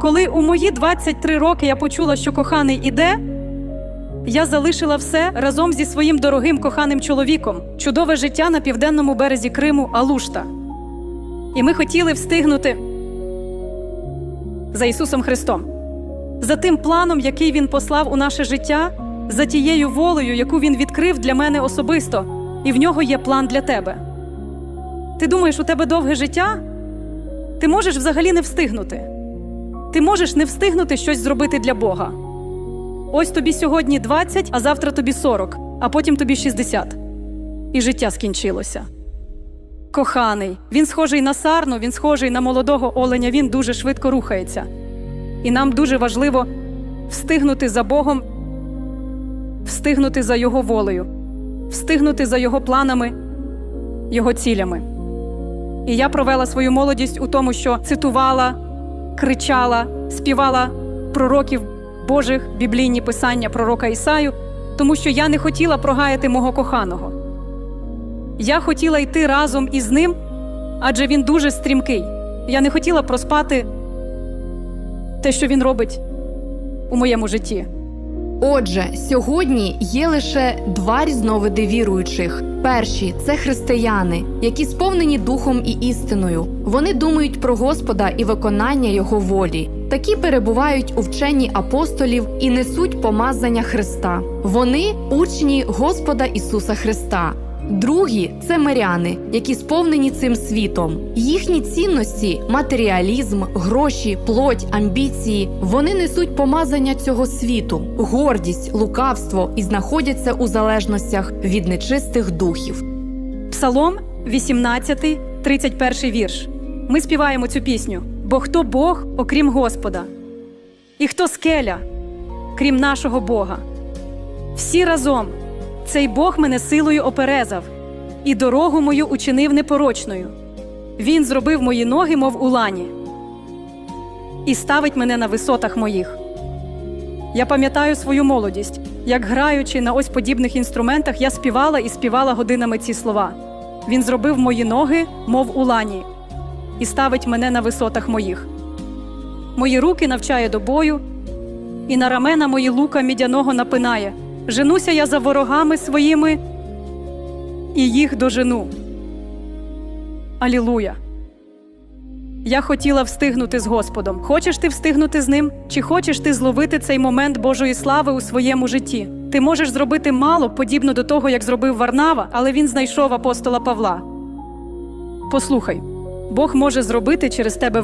Коли у мої 23 роки я почула, що коханий іде, я залишила все разом зі своїм дорогим коханим чоловіком, чудове життя на південному березі Криму Алушта. І ми хотіли встигнути за Ісусом Христом, за тим планом, який Він послав у наше життя, за тією волею, яку Він відкрив для мене особисто, і в нього є план для тебе. Ти думаєш, у тебе довге життя? Ти можеш взагалі не встигнути. Ти можеш не встигнути щось зробити для Бога. Ось тобі сьогодні 20, а завтра тобі 40, а потім тобі 60. І життя скінчилося. Коханий, він схожий на сарну, він схожий на молодого оленя, він дуже швидко рухається. І нам дуже важливо встигнути за Богом, встигнути за Його волею, встигнути за Його планами, Його цілями. І я провела свою молодість у тому, що цитувала, кричала, співала пророків Божих, біблійні писання пророка Ісаю, тому що я не хотіла прогаяти мого коханого. Я хотіла йти разом із ним, адже він дуже стрімкий. Я не хотіла проспати те, що він робить у моєму житті. Отже, сьогодні є лише два різновиди віруючих. Перші це християни, які сповнені духом і істиною. Вони думають про Господа і виконання Його волі. Такі перебувають у вченні апостолів і несуть помазання Христа. Вони учні Господа Ісуса Христа. Другі це миряни, які сповнені цим світом. Їхні цінності матеріалізм, гроші, плоть, амбіції. Вони несуть помазання цього світу, гордість, лукавство і знаходяться у залежностях від нечистих духів. Псалом 18, 31 вірш. Ми співаємо цю пісню. Бо хто Бог, окрім Господа, і хто скеля, крім нашого Бога. Всі разом цей Бог мене силою оперезав, і дорогу мою учинив непорочною. Він зробив мої ноги, мов у лані, і ставить мене на висотах моїх. Я пам'ятаю свою молодість, як граючи на ось подібних інструментах, я співала і співала годинами ці слова. Він зробив мої ноги, мов у лані, і ставить мене на висотах моїх. Мої руки навчає до бою, і на рамена мої лука мідяного напинає. Женуся я за ворогами своїми і їх дожену. Алілуя! Я хотіла встигнути з Господом. Хочеш ти встигнути з ним? Чи хочеш ти зловити цей момент Божої слави у своєму житті? Ти можеш зробити мало, подібно до того, як зробив Варнава, але він знайшов апостола Павла. Послухай, Бог може зробити через тебе